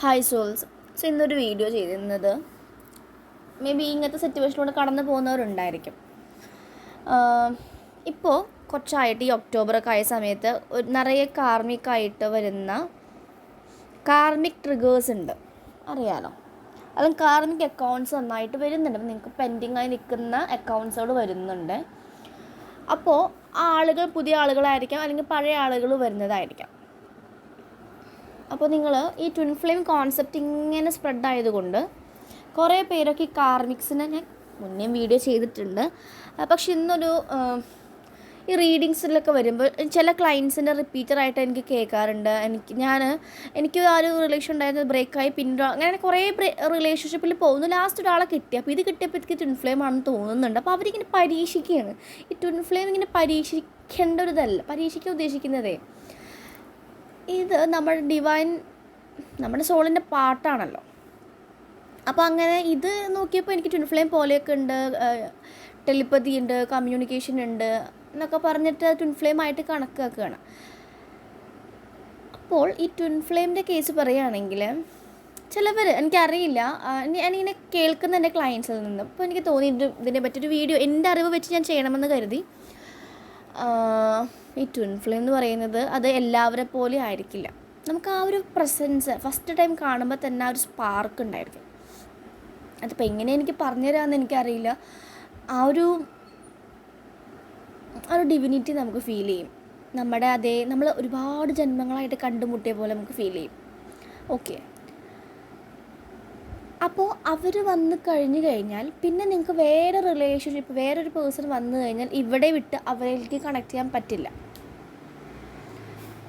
Hi souls so ഇന്നൊരു video ചെയ്തിരുന്നത് maybe ഇങ്ങനത്തെ സിറ്റുവേഷനിലൂടെ കടന്നു പോകുന്നവരുണ്ടായിരിക്കും. ഇപ്പോൾ കുറച്ചായിട്ട് ഈ ഒക്ടോബറൊക്കെ ആയ സമയത്ത് ഒരു നിറയെ കാർമിക്കായിട്ട് വരുന്ന കാർമിക് ട്രിഗേഴ്സ് ഉണ്ട്. അറിയാലോ? അതും കാർമിക് അക്കൗണ്ട്സ് നന്നായിട്ട് വരുന്നുണ്ട്. അപ്പോൾ നിങ്ങൾക്ക് പെൻഡിങ് ആയി നിൽക്കുന്ന അക്കൗണ്ട്സുകൾ വരുന്നുണ്ട്. അപ്പോൾ ആളുകൾ പുതിയ ആളുകളായിരിക്കാം അല്ലെങ്കിൽ പഴയ ആളുകൾ വരുന്നതായിരിക്കാം. അപ്പോൾ നിങ്ങൾ ഈ ട്വിൻ ഫ്ലെയിം കോൺസെപ്റ്റ് ഇങ്ങനെ സ്പ്രെഡ് ആയതുകൊണ്ട് കുറേ പേരൊക്കെ ഈ കാർമിക്സിനെ ഞാൻ മുന്നേ വീഡിയോ ചെയ്തിട്ടുണ്ട്. പക്ഷെ ഇന്നൊരു ഈ റീഡിങ്സിലൊക്കെ വരുമ്പോൾ ചില ക്ലയൻസിന്റെ റിപ്പീറ്ററായിട്ട് എനിക്ക് കേൾക്കാറുണ്ട്. എനിക്ക് ഞാൻ എനിക്ക് ആ ഒരു റിലേഷൻ ഉണ്ടായിരുന്നത് ബ്രേക്കായി പിന്നെ അങ്ങനെ കുറേ റിലേഷൻഷിപ്പിൽ പോകുന്നു. ലാസ്റ്റ് ഒരാളെ കിട്ടി. അപ്പോൾ ഇത് കിട്ടിയപ്പോൾ എനിക്ക് ട്വിൻ ഫ്ലെയിം ആണെന്ന് തോന്നുന്നുണ്ട്. അപ്പോൾ അവരിങ്ങനെ പരീക്ഷിക്കുകയാണ്. ഈ ട്വിൻ ഫ്ലെയിം ഇങ്ങനെ പരീക്ഷിക്കേണ്ട ഒരു ഇതല്ല. പരീക്ഷിക്കാൻ ഉദ്ദേശിക്കുന്നതേ ഇത് നമ്മുടെ ഡിവൈൻ നമ്മുടെ സോളിന്റെ പാട്ടാണല്ലോ. അപ്പോൾ അങ്ങനെ ഇത് നോക്കിയപ്പോൾ എനിക്ക് ട്വിൻ ഫ്ലെയിം പോലെയൊക്കെ ഉണ്ട് ടെലിപ്പതി ഉണ്ട് കമ്മ്യൂണിക്കേഷൻ ഉണ്ട് എന്നൊക്കെ പറഞ്ഞിട്ട് ട്വിൻ ഫ്ലെയിം ആയിട്ട് കണക്കാക്കുകയാണ്. അപ്പോൾ ഈ ട്വിൻ ഫ്ലെയിമിന്റെ കേസ് പറയുകയാണെങ്കിൽ ചിലവർ എനിക്കറിയില്ല ഞാനിങ്ങനെ കേൾക്കുന്ന എന്റെ ക്ലയൻസിൽ നിന്ന്. അപ്പോൾ എനിക്ക് തോന്നി ഇത് ഇതിനെ പറ്റിയൊരു വീഡിയോ എന്റെ അറിവ് വെച്ച് ഞാൻ ചെയ്യണമെന്ന് കരുതി. ഈ ട്വിൻ ഫ്ലെയിം എന്ന് പറയുന്നത് അത് എല്ലാവരെ പോലെ ആയിരിക്കില്ല. നമുക്ക് ആ ഒരു പ്രസൻസ് ഫസ്റ്റ് ടൈം കാണുമ്പോൾ തന്നെ ആ ഒരു സ്പാർക്ക് ഉണ്ടായിരിക്കും. അതിപ്പോൾ എങ്ങനെ എനിക്ക് പറഞ്ഞു തരാമെന്ന് എനിക്കറിയില്ല. ആ ഒരു ആ ഒരു ഡിവിനിറ്റി നമുക്ക് ഫീൽ ചെയ്യും. നമ്മുടെ അതേ നമ്മൾ ഒരുപാട് ജന്മങ്ങളായിട്ട് കണ്ടുമുട്ടിയ പോലെ നമുക്ക് ഫീൽ ചെയ്യും. ഓക്കെ അപ്പോൾ അവർ വന്ന് കഴിഞ്ഞ് കഴിഞ്ഞാൽ പിന്നെ നിങ്ങൾക്ക് വേറെ റിലേഷൻഷിപ്പ് വേറൊരു പേഴ്സൺ വന്നു കഴിഞ്ഞാൽ ഇവിടെ വിട്ട് അവരിലേക്ക് കണക്ട് ചെയ്യാൻ പറ്റില്ല.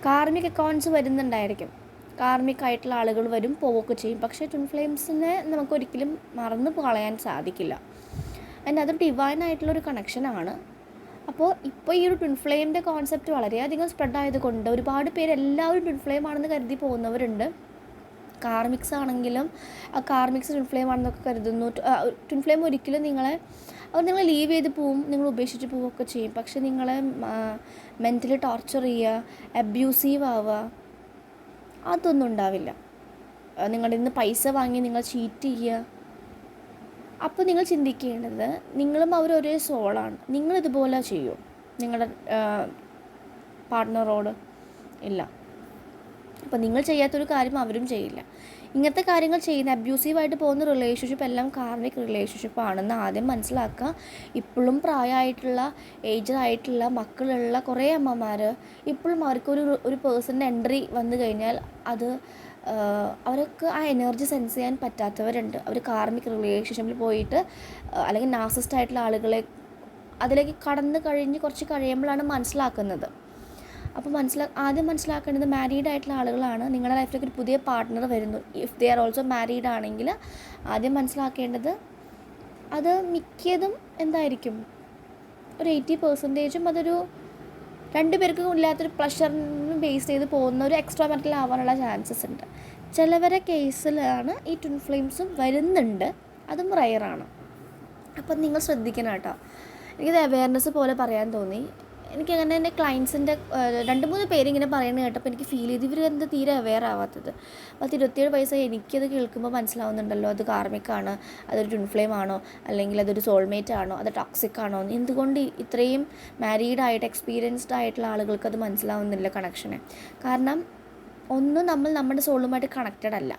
Karmic accounts വരുന്നുണ്ടായിരിക്കും. കാർമിക് ആയിട്ടുള്ള ആളുകൾ വരും പോവുകയൊക്കെ ചെയ്യും. പക്ഷേ ട്വിൻ ഫ്ലെയിംസിനെ നമുക്കൊരിക്കലും മറന്നു കളയാൻ സാധിക്കില്ല. ആൻഡ് അത് ഡിവൈൻ ആയിട്ടുള്ളൊരു കണക്ഷനാണ് അപ്പോൾ ഇപ്പോൾ ഈ ഒരു ട്വിൻ ഫ്ലെയിമിന്റെ കോൺസെപ്റ്റ് വളരെയധികം സ്പ്രെഡ് ആയതുകൊണ്ട് ഒരുപാട് പേര് എല്ലാവരും ട്വിൻ ഫ്ലെയിം ആണെന്ന് കരുതി പോകുന്നവരുണ്ട്. കാർമിക്സ് ആണെങ്കിലും ആ കാർമിക്സ് ട്വിൻ ഫ്ലെയിം ആണെന്നൊക്കെ കരുതുന്നു. ട്വിൻ ഫ്ലെയിം ഒരിക്കലും നിങ്ങളെ അവർ നിങ്ങളെ ലീവ് ചെയ്ത് പോവും നിങ്ങൾ ഉപേക്ഷിച്ച് പോവുകയൊക്കെ ചെയ്യും. പക്ഷെ നിങ്ങളെ മെന്റലി ടോർച്ചർ ചെയ്യുക അബ്യൂസീവ് ആവുക അതൊന്നും ഉണ്ടാവില്ല. നിങ്ങളുടെ നിന്ന് പൈസ വാങ്ങി നിങ്ങൾ ചീറ്റ് ചെയ്യുക. അപ്പോൾ നിങ്ങൾ ചിന്തിക്കേണ്ടത് നിങ്ങളും അവർ ഒരേ സോളാണ് നിങ്ങളിതുപോലെ ചെയ്യും. നിങ്ങളുടെ പാർട്ട്ണറോട് ഇല്ല. അപ്പോൾ നിങ്ങൾ ചെയ്യാത്തൊരു കാര്യം അവരും ചെയ്യില്ല. ഇങ്ങനത്തെ കാര്യങ്ങൾ ചെയ്യുന്ന അബ്യൂസീവായിട്ട് പോകുന്ന റിലേഷൻഷിപ്പ് എല്ലാം കാർമിക് റിലേഷൻഷിപ്പ് ആണെന്ന് ആദ്യം മനസ്സിലാക്കുക. ഇപ്പോഴും പ്രായമായിട്ടുള്ള ഏജ്ഡ് ആയിട്ടുള്ള മക്കളുള്ള കുറേ അമ്മമാർ ഇപ്പോഴും അവർക്കൊരു ഒരു പേഴ്സണിന്റെ എൻട്രി വന്നു കഴിഞ്ഞാൽ അത് അവർക്ക് ആ എനർജി സെൻസ് ചെയ്യാൻ പറ്റാത്തവരുണ്ട്. അവർ കാർമിക് റിലേഷൻഷിപ്പിൽ പോയിട്ട് അല്ലെങ്കിൽ നാസിസ്റ്റ് ആയിട്ടുള്ള ആളുകളെ അതിലേക്ക് കടന്നു കഴിഞ്ഞ് കുറച്ച് കഴിയുമ്പോഴാണ് മനസ്സിലാക്കുന്നത്. അപ്പോൾ മനസ്സിലാ ആദ്യം മനസ്സിലാക്കേണ്ടത് മാരീഡ് ആയിട്ടുള്ള ആളുകളാണ്. നിങ്ങളുടെ ലൈഫിലേക്ക് ഒരു പുതിയ പാർട്ട്ണർ വരുന്നു. If they are also married ആണെങ്കിൽ ആദ്യം മനസ്സിലാക്കേണ്ടത് അത് മിക്കതും എന്തായിരിക്കും? ഒരു എയ്റ്റി പെർസെന്റേജും അതൊരു രണ്ട് പേർക്കും ഇല്ലാത്തൊരു പ്ലഷറിന് ബേസ് ചെയ്ത് പോകുന്ന ഒരു എക്സ്ട്രാ മെറ്റൽ ആവാനുള്ള ചാൻസസ് ഉണ്ട്. ചിലവരെ കേസിലാണ് ഈ ട്വിൻ ഫ്ലെയിംസും വരുന്നുണ്ട്. അതും റയറാണ് അപ്പം നിങ്ങൾ ശ്രദ്ധിക്കണം കേട്ടോ. എനിക്കത് അവയർനെസ് പോലെ പറയാൻ തോന്നി. എനിക്കങ്ങനെ എന്റെ ക്ലയൻസിന്റെ രണ്ട് മൂന്ന് പേരിങ്ങനെ പറയുന്നത് കേട്ടപ്പോൾ എനിക്ക് ഫീൽ ചെയ്ത്. ഇവർ എന്ത് തീരെ അവെയർ ആവാത്തത്. പത്ത് ഇരുപത്തിയേഴ് വയസ്സായി എനിക്കത് കേൾക്കുമ്പോൾ മനസ്സിലാവുന്നുണ്ടല്ലോ അത് കാർമിക്കാണ് അതൊരു ട്വിൻഫ്ലെയിം ആണോ അല്ലെങ്കിൽ അതൊരു സോൾമേറ്റ് ആണോ അത് ടോക്സിക് ആണോ എന്തുകൊണ്ട് ഇത്രയും മാരീഡ് ആയിട്ട് എക്സ്പീരിയൻസ്ഡ് ആയിട്ടുള്ള ആളുകൾക്ക് അത് മനസ്സിലാവുന്നില്ല കണക്ഷനെ കാരണം ഒന്നും നമ്മൾ നമ്മുടെ സോളുമായിട്ട് കണക്റ്റഡ് അല്ല.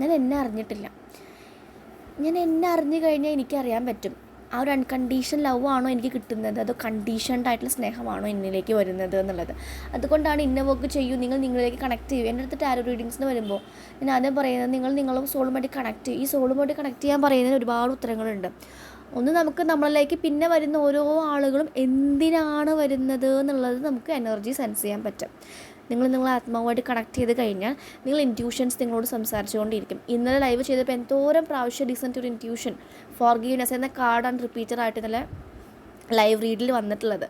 ഞാൻ എന്നെ അറിഞ്ഞിട്ടില്ല. ഞാൻ എന്നെ അറിഞ്ഞു കഴിഞ്ഞാൽ എനിക്കറിയാൻ പറ്റും. ആ ഒരു അൺകണ്ടീഷൻ ലവ് ആണോ എനിക്ക് കിട്ടുന്നത്? അതോ കണ്ടീഷൻഡ് ആയിട്ടുള്ള സ്നേഹമാണോ എന്നിലേക്ക് വരുന്നത് എന്നുള്ളത്? അതുകൊണ്ടാണ് ഇന്ന വർക്ക് ചെയ്യൂ നിങ്ങൾ നിങ്ങളിലേക്ക് കണക്ട് ചെയ്യൂ. എന്റെ അടുത്ത് ടാരോ റീഡിങ്സിന് വരുമ്പോൾ ഞാൻ ആദ്യം പറയുന്നത് നിങ്ങൾ നിങ്ങളും സോളുമായിട്ട് കണക്ട് ചെയ്യും. ഈ സോളുമായിട്ട് കണക്ട് ചെയ്യാൻ പറയുന്നതിന് ഒരുപാട് ഉത്തരങ്ങളുണ്ട്. ഒന്ന് നമുക്ക് നമ്മളിലേക്ക് പിന്നെ വരുന്ന ഓരോ ആളുകളും എന്തിനാണ് വരുന്നത് എന്നുള്ളത് നമുക്ക് എനർജി സെൻസ് ചെയ്യാൻ പറ്റും. നിങ്ങൾ നിങ്ങൾ ആത്മാവുമായിട്ട് കണക്ട് ചെയ്ത് കഴിഞ്ഞാൽ നിങ്ങൾ ഇന്റ്യൂഷൻസ് നിങ്ങളോട് സംസാരിച്ചുകൊണ്ടിരിക്കും. ഇന്നലെ ലൈവ് ചെയ്തപ്പോൾ എന്തോരം പ്രാവശ്യം ഡീസന്റ് ഒരു ഇന്റ്യൂഷൻ ഫോർഗീവ്നെസ് എന്ന കാർഡാണ് റിപ്പീറ്ററായിട്ട് ഇന്നലെ ലൈവ് റീഡിൽ വന്നിട്ടുള്ളത്.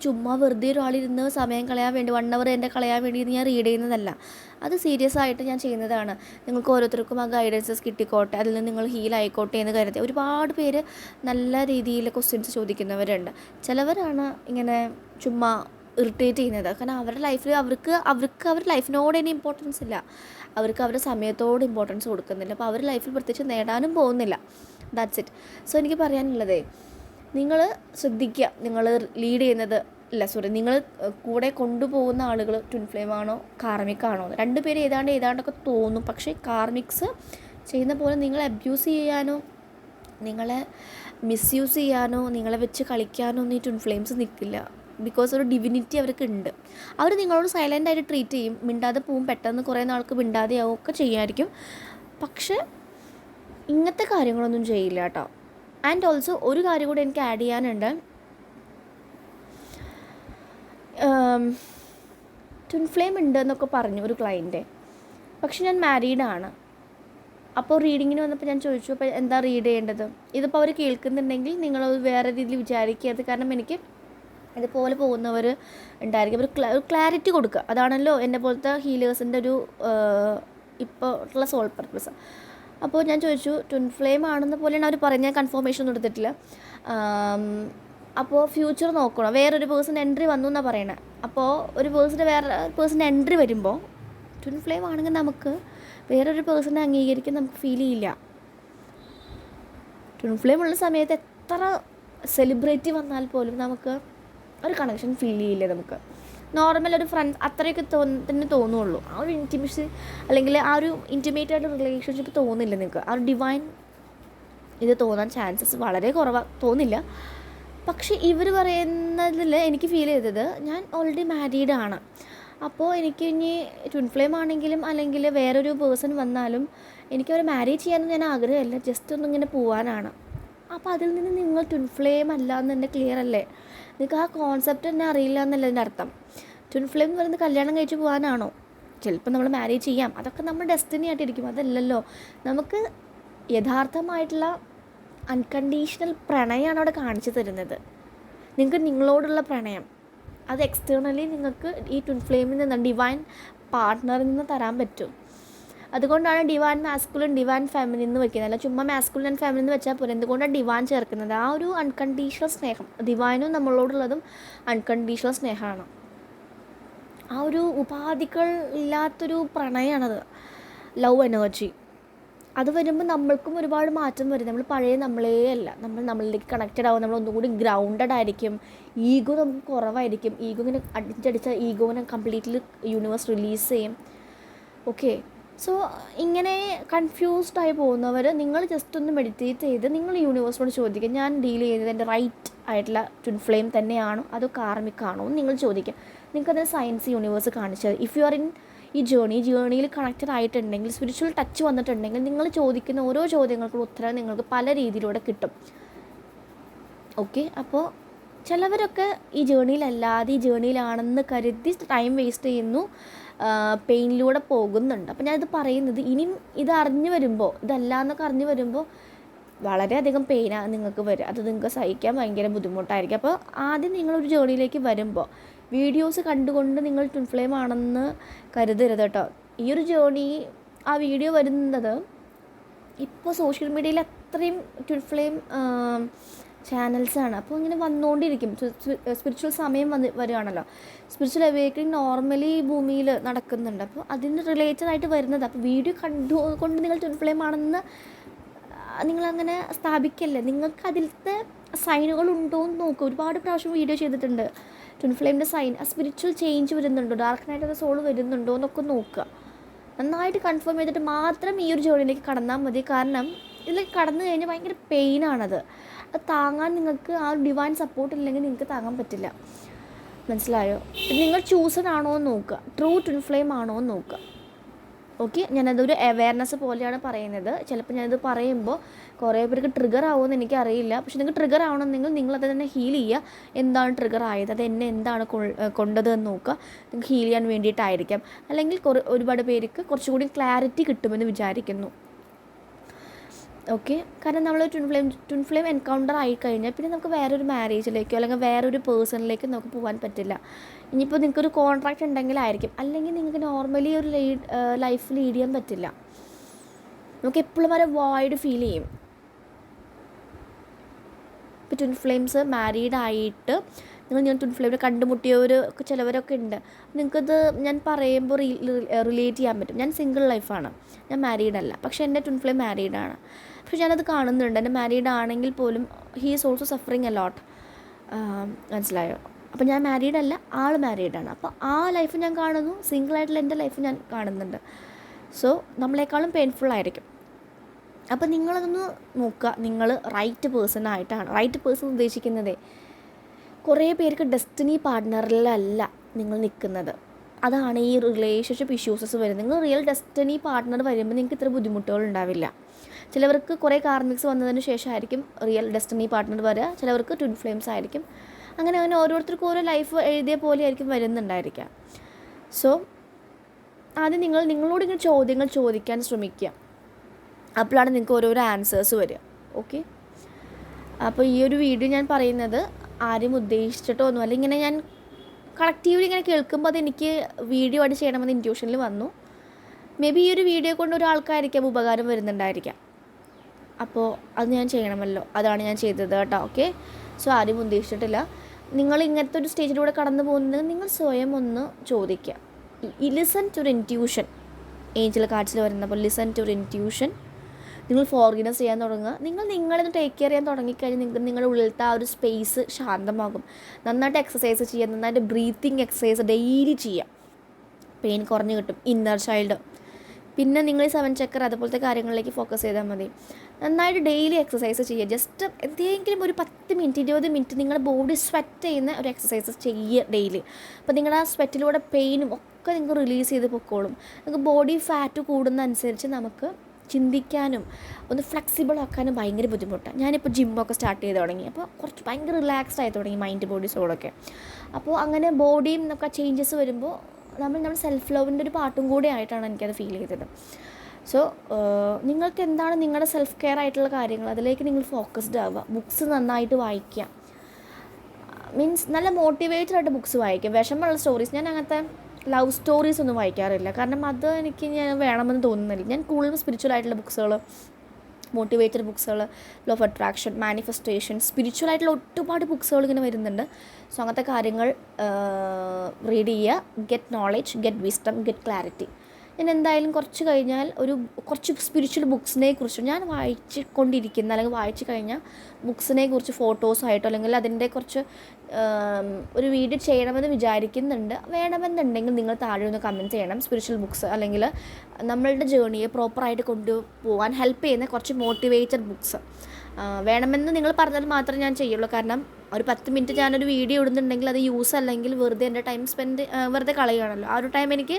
ചുമ്മാ വെറുതെ ഒരാളിരുന്ന് സമയം കളയാൻ വേണ്ടി വൺ അവർ എന്റെ കളയാൻ വേണ്ടി ഞാൻ റീഡ് ചെയ്യുന്നതല്ല. അത് സീരിയസ് ആയിട്ട് ഞാൻ ചെയ്യുന്നതാണ്. നിങ്ങൾക്ക് ഓരോരുത്തർക്കും ആ ഗൈഡൻസസ് കിട്ടിക്കോട്ടെ അതിൽ നിന്ന് നിങ്ങൾ ഹീൽ ആയിക്കോട്ടെ എന്ന് കരുതി. ഒരുപാട് പേര് നല്ല രീതിയിൽ ക്വസ്റ്റ്യൻസ് ചോദിക്കുന്നവരുണ്ട്. ചിലവരാണ് ഇങ്ങനെ ചുമ്മാ ഇറിറ്റേറ്റ് ചെയ്യുന്നത്. കാരണം അവരുടെ ലൈഫിൽ അവർക്ക് അവർക്ക് അവരുടെ ലൈഫിനോട് ഇനി ഇമ്പോർട്ടൻസ് ഇല്ല. അവർക്ക് അവരുടെ സമയത്തോട് ഇമ്പോർട്ടൻസ് കൊടുക്കുന്നില്ല. അപ്പോൾ അവരുടെ ലൈഫിൽ പ്രത്യേകിച്ച് നേടാനും പോകുന്നില്ല. ദാറ്റ്സ് ഇറ്റ് സോ എനിക്ക് പറയാനുള്ളതേ നിങ്ങൾ ശ്രദ്ധിക്കുക നിങ്ങൾ ലീഡ് ചെയ്യുന്നത് അല്ല സോറി നിങ്ങൾ കൂടെ കൊണ്ടുപോകുന്ന ആളുകൾ ട്വിൻ ഫ്ലെയിം ആണോ കാർമിക് ആണോ രണ്ട് പേര് ഏതാണ്ട് ഏതാണ്ടൊക്കെ തോന്നും. പക്ഷേ കാർമിക്സ് ചെയ്യുന്ന പോലെ നിങ്ങളെ അബ്യൂസ് ചെയ്യാനോ നിങ്ങളെ മിസ്യൂസ് ചെയ്യാനോ നിങ്ങളെ വെച്ച് കളിക്കാനോ ഒന്നും ഈ ട്വിൻ ഫ്ലെയിംസ് നിൽക്കില്ല ബിക്കോസ് ഒരു ഡിവിനിറ്റി അവർക്ക് ഉണ്ട് അവർ നിങ്ങളോട് സൈലന്റ് ആയിട്ട് ട്രീറ്റ് ചെയ്യും. മിണ്ടാതെ പോവും. പെട്ടെന്ന് കുറേ നാൾക്ക് മിണ്ടാതെയാവും ഒക്കെ ചെയ്യുമായിരിക്കും പക്ഷേ ഇങ്ങനത്തെ കാര്യങ്ങളൊന്നും ചെയ്യില്ല കേട്ടോ. ആൻഡ് ഓൾസോ ഒരു കാര്യം കൂടി എനിക്ക് ആഡ് ചെയ്യാനുണ്ട്. ട്വിൻ ഫ്ലെയിം ഉണ്ട് എന്നൊക്കെ പറഞ്ഞു ഒരു ക്ലയന്റ് പക്ഷെ ഞാൻ മാരീഡാണ് അപ്പോൾ റീഡിങ്ങിന് വന്നപ്പോൾ ഞാൻ ചോദിച്ചു അപ്പോൾ എന്താ റീഡ് ചെയ്യേണ്ടത്? ഇതിപ്പോൾ അവർ കേൾക്കുന്നുണ്ടെങ്കിൽ നിങ്ങൾ വേറെ രീതിയിൽ വിചാരിക്കരുത്. കാരണം എനിക്ക് ഇതുപോലെ പോകുന്നവർ ഉണ്ടായിരിക്കും. ഒരു ഒരു ക്ലാരിറ്റി കൊടുക്കുക. അതാണല്ലോ എന്നെ പോലത്തെ ഹീലേഴ്സിന്റെ ഒരു ഇപ്പോൾ ഉള്ള സോൾ പർപ്പസ് അപ്പോൾ ഞാൻ ചോദിച്ചു ട്വിൻ ഫ്ലെയിം ആണെന്ന് പോലെയാണ് അവർ പറഞ്ഞ കൺഫർമേഷൻ ഒന്നും എടുത്തിട്ടില്ല. അപ്പോൾ ഫ്യൂച്ചർ നോക്കണം. വേറൊരു പേഴ്സൺ എൻട്രി വന്നു എന്നാണ് പറയണത് അപ്പോൾ ഒരു പേഴ്സന്റെ വേറെ പേഴ്സൺ എൻട്രി വരുമ്പോൾ ട്വിൻ ഫ്ലെയിം ആണെങ്കിൽ നമുക്ക് വേറൊരു പേഴ്സണെ അംഗീകരിക്കാൻ നമുക്ക് ഫീൽ ചെയ്യില്ല ട്വിൻ ഫ്ലെയിം ഉള്ള സമയത്ത് എത്ര സെലിബ്രിറ്റി വന്നാൽ പോലും നമുക്ക് ഒരു കണക്ഷൻ ഫീൽ ചെയ്യില്ല നമുക്ക്. നോർമൽ ഒരു ഫ്രണ്ട്സ് അത്രയൊക്കെ തോന്ന തന്നെ തോന്നുള്ളൂ. ആ ഒരു ഇന്റിമേഷൻ അല്ലെങ്കിൽ ആ ഒരു ഇന്റിമേറ്റ് ആയിട്ട് റിലേഷൻഷിപ്പ് തോന്നില്ല നിങ്ങൾക്ക് ആ ഒരു ഡിവൈൻ ഇത് തോന്നാൻ ചാൻസസ് വളരെ കുറവാണ് തോന്നില്ല. പക്ഷേ ഇവർ പറയുന്നതിൽ എനിക്ക് ഫീൽ ചെയ്തത് ഞാൻ ഓൾറെഡി മാരീഡ് ആണ്. അപ്പോൾ എനിക്ക് ഇനി ട്വിൻ ഫ്ലെയിം ആണെങ്കിലും അല്ലെങ്കിൽ വേറൊരു പേഴ്സൺ വന്നാലും എനിക്ക് അവരെ മാരേജ് ചെയ്യാനൊന്നും ഞാൻ ആഗ്രഹമില്ല. ജസ്റ്റ് ഒന്നിങ്ങനെ പോവാനാണ്. അപ്പോൾ അതിൽ നിന്ന് നിങ്ങൾ ട്വിൻ ഫ്ലെയിം അല്ല എന്ന് തന്നെ ക്ലിയർ അല്ലേ? നിങ്ങൾക്ക് ആ കോൺസെപ്റ്റ് തന്നെ അറിയില്ല എന്നല്ല അർത്ഥം. ട്വിൻ ഫ്ലെയിം എന്ന് പറയുന്നത് കല്യാണം കഴിച്ച് പോകാനാണോ? ചിലപ്പോൾ നമ്മൾ മാരേജ് ചെയ്യാം. അതൊക്കെ നമ്മൾ ഡെസ്റ്റിനി ആയിട്ടിരിക്കും അതല്ലല്ലോ. നമുക്ക് യഥാർത്ഥമായിട്ടുള്ള അൺകണ്ടീഷണൽ പ്രണയമാണ് അവിടെ കാണിച്ചു തരുന്നത്. നിങ്ങൾക്ക് നിങ്ങളോടുള്ള പ്രണയം. അത് എക്സ്റ്റേണലി നിങ്ങൾക്ക് ഈ ട്വിൻ ഫ്ലെയിമിൽ നിന്ന് ഡിവൈൻ പാർട്ട്ണറിൽ നിന്ന് തരാൻ പറ്റും. അതുകൊണ്ടാണ് ഡിവാൻ മാസ്കുലൻ ഡിവാൻ ഫാമിലി എന്ന് വെക്കുന്നത്. അല്ല ചുമ്മാ മാസ്കുലൻ ഫാമിലി എന്ന് വെച്ചാൽ പോലെ എന്തുകൊണ്ടാണ് ഡിവാൻ ചേർക്കുന്നത്? ആ ഒരു അൺകണ്ടീഷണൽ സ്നേഹം. ഡിവാനും നമ്മളോടുള്ളതും അൺകണ്ടീഷണൽ സ്നേഹമാണ്. ആ ഒരു ഉപാധികൾ ഇല്ലാത്തൊരു പ്രണയമാണത് ലവ് എനർജി അത് വരുമ്പോൾ നമ്മൾക്കും ഒരുപാട് മാറ്റം വരും. നമ്മൾ പഴയ നമ്മളേ അല്ല. നമ്മൾ നമ്മളിലേക്ക് കണക്റ്റഡ് ആവും. നമ്മൾ ഒന്നുകൂടി ഗ്രൗണ്ടഡ് ആയിരിക്കും. ഈഗോ നമുക്ക് കുറവായിരിക്കും. ഈഗോ ഇങ്ങനെ അടിച്ചടിച്ച ഈഗോനെ കംപ്ലീറ്റ്ലി യൂണിവേഴ്സ് റിലീസ് ചെയ്യും. ഓക്കെ സോ ഇങ്ങനെ കൺഫ്യൂസ്ഡ് ആയി പോകുന്നവർ നിങ്ങൾ ജസ്റ്റ് ഒന്ന് മെഡിറ്റേറ്റ് ചെയ്ത് നിങ്ങൾ യൂണിവേഴ്സിനോട് ചോദിക്കുക ഞാൻ ഡീൽ ചെയ്തത് എന്റെ റൈറ്റ് ആയിട്ടുള്ള ട്വിൻ ഫ്ലെയിം തന്നെയാണോ? അതോ കാർമിക് ആണോ? എന്ന് നിങ്ങൾ ചോദിക്കുക. നിങ്ങൾക്കത് സയൻസ് യൂണിവേഴ്സ് കാണിച്ചത് ഇഫ് യു ആർ ഇൻ ഈ ജേണി ജേണിയിൽ കണക്റ്റഡ് ആയിട്ടുണ്ടെങ്കിൽ സ്പിരിച്വൽ ടച്ച് വന്നിട്ടുണ്ടെങ്കിൽ നിങ്ങൾ ചോദിക്കുന്ന ഓരോ ചോദ്യങ്ങൾക്കും ഉത്തരം നിങ്ങൾക്ക് പല രീതിയിലൂടെ കിട്ടും. ഓക്കെ അപ്പോൾ ചിലവരൊക്കെ ഈ ജേണിയിലല്ലാതെ ഈ ജേണിയിലാണെന്ന് കരുതി ടൈം വേസ്റ്റ് ചെയ്യുന്നു. പെയിനിലൂടെ പോകുന്നുണ്ട്. അപ്പം ഞാനിത് പറയുന്നത് ഇനിയും ഇത് അറിഞ്ഞു വരുമ്പോൾ ഇതല്ല എന്നൊക്കെ അറിഞ്ഞു വരുമ്പോൾ വളരെയധികം പെയിനാണ് നിങ്ങൾക്ക് വരും. അത് നിങ്ങൾക്ക് സഹിക്കാൻ ഭയങ്കര ബുദ്ധിമുട്ടായിരിക്കും. അപ്പോൾ ആദ്യം നിങ്ങളൊരു ജേണിയിലേക്ക് വരുമ്പോൾ വീഡിയോസ് കണ്ടുകൊണ്ട് നിങ്ങൾ ട്വിൻ ഫ്ലെയിം ആണെന്ന് കരുതരുത് കേട്ടോ. ഈ ഒരു ജേണി ആ വീഡിയോ വരുന്നത് ഇപ്പോൾ സോഷ്യൽ മീഡിയയിൽ അത്രയും ട്വിൻ ഫ്ലെയിം ചാനൽസാണ് അപ്പോൾ ഇങ്ങനെ വന്നുകൊണ്ടിരിക്കും സ്പിരിച്വൽ സമയം വന്ന് വരികയാണല്ലോ. സ്പിരിച്വൽ അവേക്കണിങ് നോർമലി ഭൂമിയിൽ നടക്കുന്നുണ്ട്. അപ്പോൾ അതിന് റിലേറ്റഡ് ആയിട്ട് വരുന്നത് അപ്പോൾ വീഡിയോ കണ്ടു കൊണ്ട് നിങ്ങൾ ട്വിൻ ഫ്ലെയിം ആണെന്ന് നിങ്ങളങ്ങനെ സ്ഥാപിക്കല്ലേ? നിങ്ങൾക്ക് അതിലത്തെ സൈനുകൾ ഉണ്ടോ എന്ന് നോക്കുക ഒരുപാട് പ്രാവശ്യം വീഡിയോ ചെയ്തിട്ടുണ്ട്. ട്വിൻ ഫ്ലെയിമിന്റെ സൈൻ ആ സ്പിരിച്വൽ ചേഞ്ച് വരുന്നുണ്ടോ? ഡാർക്ക് നൈറ്റ് ഓഫ് സോൾ വരുന്നുണ്ടോ എന്നൊക്കെ നോക്കുക. നന്നായിട്ട് കൺഫേം ചെയ്തിട്ട് മാത്രം ഈ ഒരു ജോലിയിലേക്ക് കടന്നാൽ മതി. കാരണം ഇതിലേക്ക് കടന്നു കഴിഞ്ഞാൽ ഭയങ്കര പെയിനാണത് താങ്ങാൻ നിങ്ങൾക്ക് ആ ഡിവൈൻ സപ്പോർട്ട് ഇല്ലെങ്കിൽ നിങ്ങൾക്ക് താങ്ങാൻ പറ്റില്ല. മനസ്സിലായോ? നിങ്ങൾ ചൂസഡ് ആണോ എന്ന് നോക്കുക. ട്രൂ ട്വിൻ ഫ്ലെയിം ആണോ എന്ന് നോക്കുക. ഓക്കെ ഞാനതൊരു അവയർനെസ് പോലെയാണ് പറയുന്നത്. ചിലപ്പോൾ ഞാനിത് പറയുമ്പോൾ കുറേ പേർക്ക് ട്രിഗർ ആവുമെന്ന് എനിക്കറിയില്ല. പക്ഷെ നിങ്ങൾക്ക് ട്രിഗർ ആവണമെന്നെങ്കിൽ നിങ്ങളത് തന്നെ ഹീൽ ചെയ്യുക. എന്താണ് ട്രിഗർ ആയത്? അത് എന്നെ എന്താണ് കൊണ്ടത് എന്ന് നോക്കുക. നിങ്ങൾക്ക് ഹീൽ ചെയ്യാൻ വേണ്ടിയിട്ടായിരിക്കാം. അല്ലെങ്കിൽ കുറേ ഒരുപാട് പേർക്ക് കുറച്ചുകൂടി ക്ലാരിറ്റി കിട്ടുമെന്ന് വിചാരിക്കുന്നു. ഓക്കെ. കാരണം നമ്മൾ twin flame twin flame encounter ആയി കഴിഞ്ഞാൽ പിന്നെ നമുക്ക് വേറൊരു മാരേജിലേക്കോ അല്ലെങ്കിൽ വേറൊരു പേഴ്സണിലേക്കോ നമുക്ക് പോകാൻ പറ്റില്ല. ഇനിയിപ്പോൾ നിങ്ങൾക്കൊരു കോൺട്രാക്റ്റ് ഉണ്ടെങ്കിലായിരിക്കും. അല്ലെങ്കിൽ നിങ്ങൾക്ക് നോർമലി ഒരു ലൈഫ് ലീഡ് ചെയ്യാൻ പറ്റില്ല. നമുക്ക് എപ്പോഴും വരെ വോയിഡ് ഫീൽ ചെയ്യും. ഇപ്പോൾ ട്വിൻ ഫ്ലെയിംസ് മാരീഡ് ആയിട്ട് നിങ്ങൾ ഞാൻ ട്വിൻ ഫ്ലെയിമിൽ കണ്ടുമുട്ടിയവർ ചിലവരൊക്കെ ഉണ്ട്. നിങ്ങൾക്കത് ഞാൻ പറയുമ്പോൾ റിലേറ്റ് ചെയ്യാൻ പറ്റും. ഞാൻ സിംഗിൾ ലൈഫാണ് ഞാൻ മാരീഡ് അല്ല. പക്ഷേ എന്റെ ട്വിൻ ഫ്ലെയിം മാരീഡാണ് പക്ഷേ ഞാനത് കാണുന്നുണ്ട്. എന്റെ മാരീഡ് ആണെങ്കിൽ പോലും he is also suffering a lot മനസ്സിലായോ? അപ്പോൾ ഞാൻ മാരീഡ് അല്ല ആൾ മാരീഡാണ് അപ്പോൾ ആ ലൈഫ് ഞാൻ കാണുന്നു. സിംഗിൾ ആയിട്ടുള്ള എന്റെ ലൈഫ് ഞാൻ കാണുന്നുണ്ട്. സോ നമ്മളെക്കാളും പെയിൻഫുൾ ആയിരിക്കും. അപ്പോൾ നിങ്ങളതൊന്ന് നോക്കുക. നിങ്ങൾ റൈറ്റ് പേഴ്സൺ ആയിട്ടാണ്. റൈറ്റ് പേഴ്സൺ ഉദ്ദേശിക്കുന്നതേ. കുറേ പേർക്ക് ഡെസ്റ്റിനി പാർട്ട്ണറിലല്ല നിങ്ങൾ നിൽക്കുന്നത്. അതാണ് ഈ റിലേഷൻഷിപ്പ് ഇഷ്യൂസസ് വരുന്നത്. നിങ്ങൾ റിയൽ ഡെസ്റ്റിനി പാർട്ട്ണർ വരുമ്പോൾ നിങ്ങൾക്ക് ഇത്ര ബുദ്ധിമുട്ടുകൾ ഉണ്ടാവില്ല. ചിലവർക്ക് കുറേ കാർമിക്സ് വന്നതിന് ശേഷമായിരിക്കും റിയൽ ഡെസ്റ്റിനി പാർട്ട്ണർ വരിക. ചിലവർക്ക് ട്വിൻ ഫ്ലെയിംസ് ആയിരിക്കും. അങ്ങനെ അങ്ങനെ ഓരോരുത്തർക്കും ഓരോ ലൈഫ് എഴുതിയ പോലെ ആയിരിക്കും വരുന്നുണ്ടായിരിക്കുക. സോ ആദ്യം നിങ്ങൾ നിങ്ങളോട് ഇങ്ങനെ ചോദ്യങ്ങൾ ചോദിക്കാൻ ശ്രമിക്കുക. അപ്പോഴാണ് നിങ്ങൾക്ക് ഓരോരോ ആൻസേഴ്സ് വരിക. ഓക്കെ അപ്പോൾ ഈ ഒരു വീഡിയോ ഞാൻ പറയുന്നത് ആരും ഉദ്ദേശിച്ചിട്ടോ ഒന്നുമല്ല ഇങ്ങനെ ഞാൻ കളക്റ്റീവ്ലി ഇങ്ങനെ കേൾക്കുമ്പോൾ അതെനിക്ക് വീഡിയോ ആയിട്ട് ചെയ്യണമെന്ന് ഇന്റ്യൂഷനിൽ വന്നു. മേ ബി ഈ ഒരു വീഡിയോ കൊണ്ട് ഒരാൾക്കായിരിക്കാം ഉപകാരം വരുന്നുണ്ടായിരിക്കാം. അപ്പോൾ അത് ഞാൻ ചെയ്യണമല്ലോ. അതാണ് ഞാൻ ചെയ്തത് കേട്ടോ. ഓക്കെ സോ ആരും ഉദ്ദേശിച്ചിട്ടില്ല. നിങ്ങൾ ഇങ്ങനത്തെ ഒരു സ്റ്റേജിലൂടെ കടന്നു പോകുന്നത് നിങ്ങൾ സ്വയം ഒന്ന് ചോദിക്കുക. ലിസൺ ടു ഇന്റ്യൂഷൻ ഏഞ്ചൽ കാർഡ്സിൽ വരുന്നപ്പോൾ ലിസൺ ടു ഇന്റ്യൂഷൻ നിങ്ങൾ ഫോർഗിനസ് ചെയ്യാൻ തുടങ്ങുക. നിങ്ങൾ നിങ്ങളെ ടേക്ക് കെയർ ചെയ്യാൻ തുടങ്ങിക്കഴിഞ്ഞാൽ നിങ്ങൾക്ക് നിങ്ങളുടെ ഉള്ളിലത്തെ ആ ഒരു സ്പേസ് ശാന്തമാകും. നന്നായിട്ട് എക്സസൈസ് ചെയ്യുക. നന്നായിട്ട് ബ്രീത്തിങ് എക്സസൈസ് ഡെയിലി ചെയ്യാം പെയിൻ കുറഞ്ഞു കിട്ടും. ഇന്നർ ചൈൽഡ് പിന്നെ നിങ്ങൾ ഈ സെവൻ ചക്കർ അതുപോലത്തെ കാര്യങ്ങളിലേക്ക് ഫോക്കസ് ചെയ്താൽ മതി. നന്നായിട്ട് ഡെയിലി എക്സസൈസ് ചെയ്യുക. ജസ്റ്റ് എന്തെങ്കിലും ഒരു പത്ത് മിനിറ്റ് ഇരുപത് മിനിറ്റ് നിങ്ങളുടെ ബോഡി സ്വെറ്റ് ചെയ്യുന്ന ഒരു എക്സസൈസ് ചെയ്യുക ഡെയിലി അപ്പോൾ നിങ്ങളുടെ ആ സ്വെറ്റിലൂടെ പെയിനും ഒക്കെ നിങ്ങൾക്ക് റിലീസ് ചെയ്ത് പൊക്കോളും. നിങ്ങൾക്ക് ബോഡി ഫാറ്റ് കൂടുന്ന അനുസരിച്ച് നമുക്ക് ചിന്തിക്കാനും ഒന്ന് ഫ്ലെക്സിബിൾ ആക്കാനും ഭയങ്കര ബുദ്ധിമുട്ടാണ്. ഞാനിപ്പോൾ ജിമ്മൊക്കെ സ്റ്റാർട്ട് ചെയ്ത് തുടങ്ങി. അപ്പോൾ കുറച്ച് ഭയങ്കര റിലാക്സ്ഡ് ആയി തുടങ്ങി മൈൻഡ് ബോഡി സോളൊക്കെ അപ്പോൾ അങ്ങനെ ബോഡിയും നമുക്ക് ചേഞ്ചസ് വരുമ്പോൾ നമ്മൾ നമ്മുടെ സെൽഫ് ലവിന്റെ ഒരു പാട്ടും കൂടി ആയിട്ടാണ് എനിക്കത് ഫീൽ ചെയ്തത്. സോ നിങ്ങൾക്ക് എന്താണ് നിങ്ങളുടെ സെൽഫ് കെയർ ആയിട്ടുള്ള കാര്യങ്ങൾ? അതിലേക്ക് നിങ്ങൾ ഫോക്കസ്ഡ് ആവുക. ബുക്സ് നന്നായിട്ട് വായിക്കുക. മീൻസ് നല്ല മോട്ടിവേറ്റഡ് ആയിട്ട് ബുക്സ് വായിക്കുക. വിഷമമുള്ള സ്റ്റോറീസ് ഞാൻ അങ്ങനത്തെ ലവ് സ്റ്റോറീസ് ഒന്നും വായിക്കാറില്ല. കാരണം അത് എനിക്ക് ഞാൻ വേണമെന്ന് തോന്നുന്നില്ല. ഞാൻ കൂടുതലും സ്പിരിച്വൽ ആയിട്ടുള്ള ബുക്സുകൾ motivated ബുക്സുകൾ law of attraction manifestation spiritual ആയിട്ടുള്ള ഒരുപാട് ബുക്സുകൾ ഇങ്ങനെ വരുന്നുണ്ട്. സോ അങ്ങനത്തെ കാര്യങ്ങൾ റീഡ് ചെയ്യുക. Get knowledge get wisdom get clarity ഞാൻ എന്തായാലും കുറച്ച് കഴിഞ്ഞാൽ ഒരു കുറച്ച് സ്പിരിച്വൽ ബുക്സിനെ കുറിച്ച് ഞാൻ വായിച്ചു കൊണ്ടിരിക്കുന്ന അല്ലെങ്കിൽ വായിച്ചു കഴിഞ്ഞാൽ ബുക്സിനെ കുറിച്ച് ഫോട്ടോസായിട്ടോ അല്ലെങ്കിൽ അതിന്റെ കുറച്ച് ഒരു വീഡിയോ ചെയ്യണമെന്ന് വിചാരിക്കുന്നുണ്ട്. വേണമെന്നുണ്ടെങ്കിൽ നിങ്ങൾ താഴെ ഒന്ന് കമന്റ് ചെയ്യണം. സ്പിരിച്വൽ ബുക്ക്സ് അല്ലെങ്കിൽ നമ്മളുടെ ജേണിയെ പ്രോപ്പറായിട്ട് കൊണ്ടുപോകാൻ ഹെൽപ്പ് ചെയ്യുന്ന കുറച്ച് മോട്ടിവേറ്റഡ് ബുക്ക്സ് വേണമെന്ന് നിങ്ങൾ പറഞ്ഞാൽ മാത്രമേ ഞാൻ ചെയ്യുള്ളൂ. കാരണം ഒരു പത്ത് മിനിറ്റ് ഞാനൊരു വീഡിയോ ഇടുന്നുണ്ടെങ്കിൽ അത് യൂസ് അല്ലെങ്കിൽ വെറുതെ എന്റെ ടൈം സ്പെൻഡ് വെറുതെ കളയുകയാണല്ലോ. ആ ഒരു ടൈം എനിക്ക്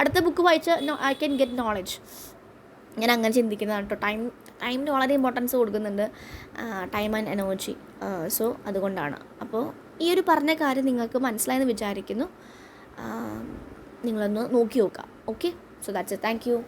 അടുത്ത ബുക്ക് വായിച്ച ഐ ക്യാൻ ഗെറ്റ് നോളജ് ഞാൻ അങ്ങനെ ചിന്തിക്കുന്നതാണ് കേട്ടോ ടൈം ടൈമിന് വളരെ ഇമ്പോർട്ടൻസ് കൊടുക്കുന്നുണ്ട് ടൈം ആൻഡ് എനർജി സോ അതുകൊണ്ടാണ്. അപ്പോൾ ഈ ഒരു പറഞ്ഞ കാര്യം നിങ്ങൾക്ക് മനസ്സിലായെന്ന് വിചാരിക്കുന്നു. നിങ്ങളൊന്ന് നോക്കി നോക്കാം okay so that's a thank you